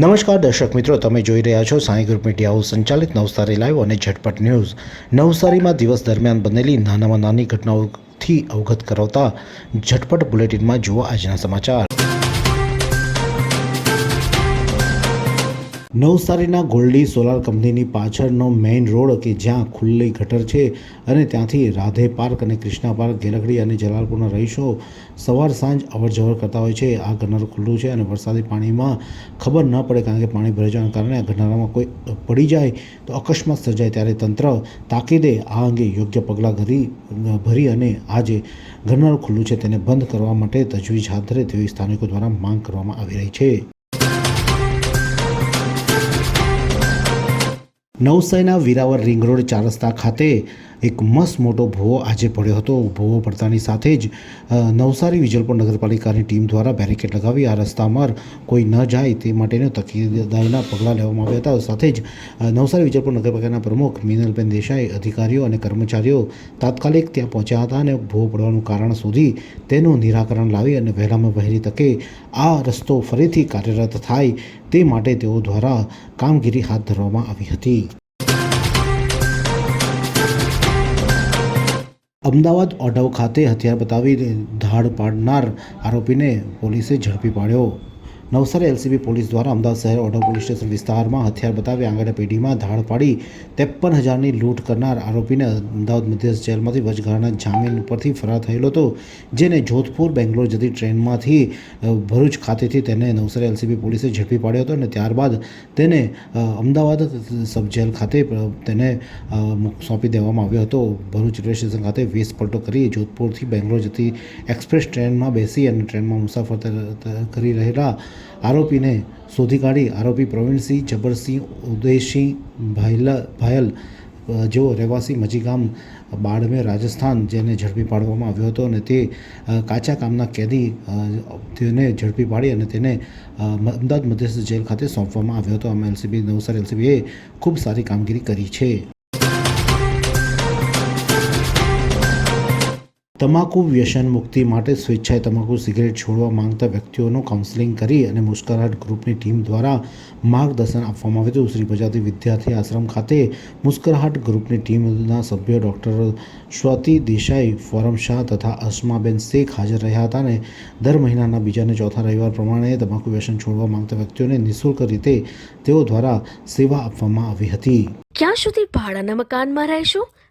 નમસ્કાર, દર્શક મિત્રો, તમે જોઈ રહ્યા છો સાંઈ ગ્રુપ મીડિયા હાઉસ સંચાલિત નવસારી લાઈવ અને ઝટપટ ન્યૂઝ. નવસારીમાં દિવસ દરમિયાન બનેલી નાનામાં નાની ઘટનાઓથી અવગત કરાવતા ઝટપટ બુલેટિનમાં જુઓ આજના સમાચાર. નવસારીના ગોલ્ડી સોલાર કંપનીની પાછળનો મેઇન રોડ કે જ્યાં ખુલ્લી ગટર છે અને ત્યાંથી રાધે પાર્ક અને કૃષ્ણા પાર્ક ગેલગડી અને જલાલપુરના રહીશો સવાર સાંજ અવરજવર કરતા હોય છે. આ ગરનારું ખુલ્લું છે અને વરસાદી પાણીમાં ખબર ન પડે કારણ કે પાણી ભરાઈ જવાના કારણે આ ગરનારામાં કોઈ પડી જાય તો અકસ્માત સર્જાય ત્યારે તંત્ર તાકીદે આ અંગે યોગ્ય પગલાં ભરી ભરી અને આ જે ખુલ્લું છે તેને બંધ કરવા માટે તજવીજ હાથ ધરે તેવી સ્થાનિકો દ્વારા માંગ કરવામાં આવી રહી છે. નવસારીના વિરાવર રિંગ રોડ ચાર રસ્તા ખાતે એક મસ્ત મોટો ભૂવો આજે પડ્યો હતો. ભૂવો પડતાની સાથે જ નવસારી વિજલપુર નગરપાલિકાની ટીમ દ્વારા બેરિકેડ લગાવી આ રસ્તામાં કોઈ ન જાય તે માટેના તકેદારીના પગલાં લેવામાં આવ્યા હતા. સાથે જ નવસારી વિજલપુર નગરપાલિકાના પ્રમુખ મિનલબેન દેસાઈ, અધિકારીઓ અને કર્મચારીઓ તાત્કાલિક ત્યાં પહોંચ્યા હતા અને ભૂવો પડવાનું કારણ શોધી તેનું નિરાકરણ લાવી અને વહેલામાં વહેલી તકે આ રસ્તો ફરીથી કાર્યરત થાય તે માટે તેઓ દ્વારા કામગીરી હાથ ધરવામાં આવી હતી. અમદાવાદ ઓઢવ ખાતે હથિયાર બતાવી ધાડ પાડનાર આરોપીને પોલીસે ઝડપી પાડ્યો. નવસારી એલસીબી પોલીસ દ્વારા અમદાવાદ શહેર ઓઢવ પોલીસ સ્ટેશન વિસ્તારમાં હથિયાર બતાવી આંગણે પેઢીમાં ધાડ પાડી ત્રેપન હજારની લૂંટ કરનાર આરોપીને અમદાવાદ મધ્યસ્થ જેલમાંથી વચગાળાના જામીન ઉપરથી ફરાર થયેલો હતો, જેને જોધપુર બેંગ્લોર જતી ટ્રેનમાંથી ભરૂચ ખાતેથી તેને નવસારી એલસીબી પોલીસે ઝડપી પાડ્યો હતો અને ત્યારબાદ તેને અમદાવાદ સબ જેલ ખાતે તેને સોંપી દેવામાં આવ્યો હતો. ભરૂચ રેલવે સ્ટેશન ખાતે વેશ પલટો કરી જોધપુરથી બેંગ્લોર જતી એક્સપ્રેસ ટ્રેનમાં બેસી અને ટ્રેનમાં મુસાફર કરી રહેલા આરોપીને શોધી કાઢી આરોપી પ્રવીણસિંહ, જબરસિંહ, ઉદયસિંહ ભાયલા, ભાયલ જેઓ રહેવાસી મજીગામ બાડમેર રાજસ્થાન જેને ઝડપી પાડવામાં આવ્યો હતો અને તે કાચા કામના કેદી તેને ઝડપી પાડી અને તેને અમદાવાદ મધ્યસ્થ જેલ ખાતે સોંપવામાં આવ્યો હતો. આમાં એલસીબી, નવસારી એલસીબીએ ખૂબ સારી કામગીરી કરી છે. તમાકુ વ્યસન મુક્તિ માટે સ્વેચ્છાએ તમાકુ સિગરેટ છોડવા માંગતા વ્યક્તિઓનું કાઉન્સેલિંગ કરી અને મુસ્કરાટ ગ્રુપની ટીમ દ્વારા માર્ગદર્શન આપવામાં આવ્યું હતું. શ્રી પ્રજાતિ વિદ્યાર્થી આશ્રમ ખાતે મુસ્કરાહટ ગ્રુપની ટીમના સભ્યો ડૉક્ટર સ્વાતિ દેસાઈ, ફોરમ શાહ તથા અસ્માબેન શેખ હાજર રહ્યા હતા અને દર મહિનાના બીજા અને ચોથા રવિવાર પ્રમાણે તમાકુ વ્યસન છોડવા માંગતા વ્યક્તિઓને નિઃશુલ્ક રીતે તેઓ દ્વારા સેવા આપવામાં આવી હતી. ક્યાં સુધી ભાડાના મકાનમાં રહેશો?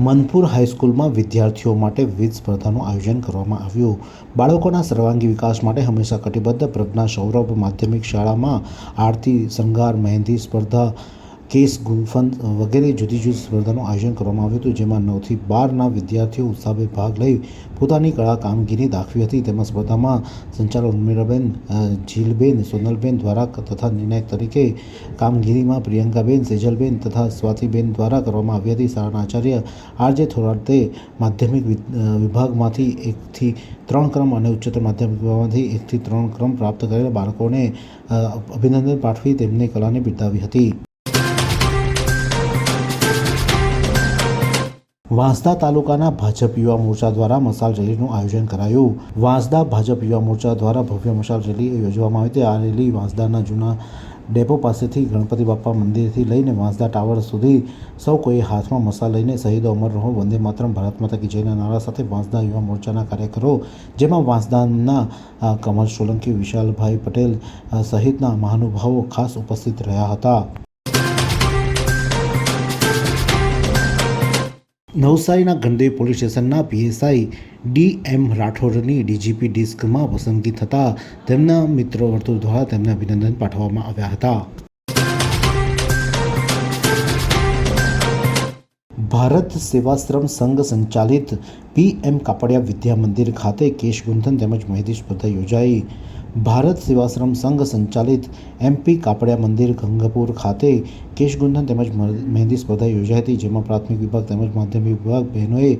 Manpur હાઈસ્કૂલમાં વિદ્યાર્થીઓ માટે વિવિધ સ્પર્ધાનું આયોજન કરવામાં આવ્યું. બાળકોના સર્વાંગી વિકાસ માટે હંમેશા કટિબદ્ધ પ્રજ્ઞા સૌરભ માધ્યમિક શાળામાં આરતી, શૃંગાર, મહેંદી સ્પર્ધા કેસ ગુંફન વગેરે જુદી જુદી સ્પર્ધાનું આયોજન કરવામાં આવ્યું હતું, જેમાં નવથી બારના વિદ્યાર્થીઓ ઉત્સાહભેર ભાગ લઈ પોતાની કળા કામગીરી દાખવી હતી. તેમાં સ્પર્ધામાં સંચાલક ઉર્મિલાબેન જીલબેન સોનલબેન દ્વારા તથા નિર્ણાયક તરીકે કામગીરીમાં પ્રિયંકાબેન, સેજલબેન તથા સ્વાતિબેન દ્વારા કરવામાં આવી હતી. શાળાના આચાર્ય આરજે થોરાટે માધ્યમિક વિભાગમાંથી એકથી ત્રણ ક્રમ અને ઉચ્ચતર માધ્યમિક વિભાગમાંથી એકથી ત્રણ ક્રમ પ્રાપ્ત કરેલા બાળકોને અભિનંદન પાઠવી તેમની કલાને બિરદાવી હતી. વાંસદા તાલુકાના ભાજપ યુવા મોરચા દ્વારા મશાલ રેલીનું આયોજન કરાયું. વાંસદા ભાજપ યુવા મોરચા દ્વારા ભવ્ય મશાલ રેલી યોજવામાં આવી હતી. આ રેલી વાંસદાના જૂના ડેપો પાસેથી ગણપતિ બાપ્પા મંદિરથી લઈને વાંસદા ટાવર સુધી સૌ કોઈ હાથમાં મસાલ લઈને શહીદો અમર રહો, વંદે માતરમ, ભારત માતા કી જયના નારા સાથે વાંસદા યુવા મોરચાના કાર્યકરો, જેમાં વાંસદાના કમલ સોલંકી, વિશાલભાઈ પટેલ સહિતના મહાનુભાવો ખાસ ઉપસ્થિત રહ્યા હતા. નવસારીના ગંદે પોલીસ સ્ટેશનના પીએસઆઈ ડી એમ રાઠોડની ડીજીપી ડિસ્કમાં પસંદગી થતાં તેમના મિત્રો વર્તુળ દ્વારા તેમને અભિનંદન પાઠવવામાં આવ્યા હતા. ભારત સેવાશ્રમ સંઘ સંચાલિત પી એમ કાપડિયા વિદ્યા મંદિર ખાતે કેશ તેમજ મહેદી સ્પર્ધા યોજાઈ. ભારત સેવાશ્રમ સંઘ સંચાલિત એમપી કાપડિયા મંદિર ગંગાપુર ખાતે કેશગુંદન તેમજ મહેંદી સ્પર્ધા યોજાઈ હતી, જેમાં પ્રાથમિક વિભાગ તેમજ માધ્યમિક વિભાગ બહેનોએ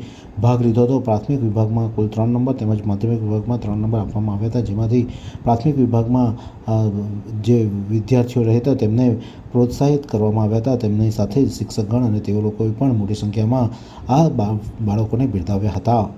ભાગ લીધો હતો. પ્રાથમિક વિભાગમાં કુલ ત્રણ નંબર તેમજ માધ્યમિક વિભાગમાં ત્રણ નંબર આપવામાં આવ્યા હતા, જેમાંથી પ્રાથમિક વિભાગમાં જે વિદ્યાર્થીઓ રહેતા તેમને પ્રોત્સાહિત કરવામાં આવ્યા હતા. તેમની સાથે શિક્ષકગણ અને તેઓ લોકોએ પણ મોટી સંખ્યામાં આ બાળકોને બિરદાવ્યા હતા.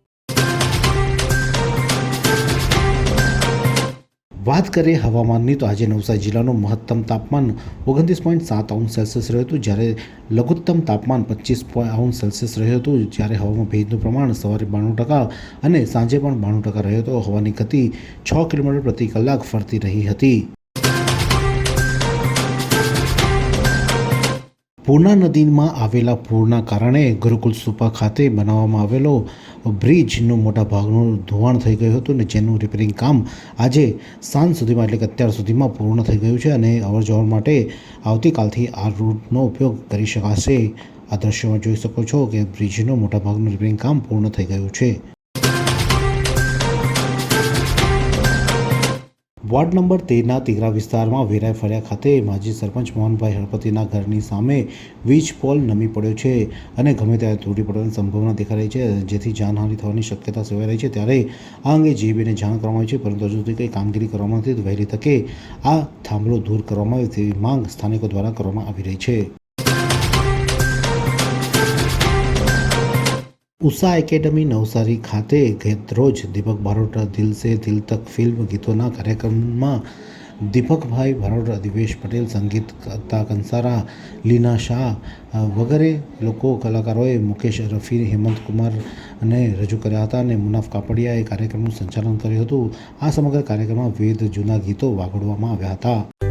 વાત કરીએ હવામાનની, તો આજે નવસારી જિલ્લાનું મહત્તમ તાપમાન ઓગણત્રીસ પોઈન્ટ સાત અંશ સેલ્સિયસ રહ્યું હતું. જ્યારે લઘુત્તમ તાપમાન પચીસ અંશ સેલ્સિયસ રહ્યું હતું, જ્યારે હવામાં ભેજનું પ્રમાણ સવારે બાણું ટકા અને સાંજે પણ બાણું ટકા રહ્યો હતો. હવાની ગતિ છ કિલોમીટર પ્રતિ કલાક ફરતી રહી હતી. પૂર્ણા નદીમાં આવેલા પૂરના કારણે ગુરુકુલ સુપા ખાતે બનાવવામાં આવેલો બ્રિજનું મોટા ભાગનું ધોવાણ થઈ ગયું હતું અને જેનું રિપેરિંગ કામ આજે સાંજ સુધીમાં એટલે કે અત્યાર સુધીમાં પૂર્ણ થઈ ગયું છે અને અવરજવર માટે આવતીકાલથી આ રૂટનો ઉપયોગ કરી શકાશે. આ દ્રશ્યમાં જોઈ શકો છો કે બ્રિજનું મોટાભાગનું રિપેરિંગ કામ પૂર્ણ થઈ ગયું છે. વોર્ડ નંબર તેરના તીગરા વિસ્તારમાં વેરાય ફળિયા ખાતે માજી સરપંચ મોહનભાઈ હળપતિના ઘરની સામે વીજ પોલ નમી પડ્યો છે અને ગમે ત્યારે તૂટી પડવાની સંભાવના દેખાઈ રહી છે, જેથી જાનહાનિ થવાની શક્યતા સેવાઈ રહી છે. ત્યારે આ અંગે જીબીને જાણ કરવામાં આવી છે, પરંતુ હજુ સુધી કંઈ કામગીરી કરવામાં નથી. વહેલી તકે આ થાંભલો દૂર કરવામાં આવે તેવી માંગ સ્થાનિકો દ્વારા કરવામાં આવી રહી છે. ઉષા એકેડમી નવસારી ખાતે રોજ દીપક બારોટા દિલ સે દિલ તક ફિલ્મ ગીતોના કાર્યક્રમમાં દીપકભાઈ બારોટા, દિવેશ પટેલ, સંગીત કરતા કંસારા, લીના શાહ વગેરે લોકો કલાકારોએ મુકેશ રફી, હેમંત કુમારને રજૂ કર્યા હતા અને મુનાફ કાપડિયાએ કાર્યક્રમનું સંચાલન કર્યું હતું. આ સમગ્ર કાર્યક્રમમાં વિવિધ જૂના ગીતો વાગડવામાં આવ્યા હતા.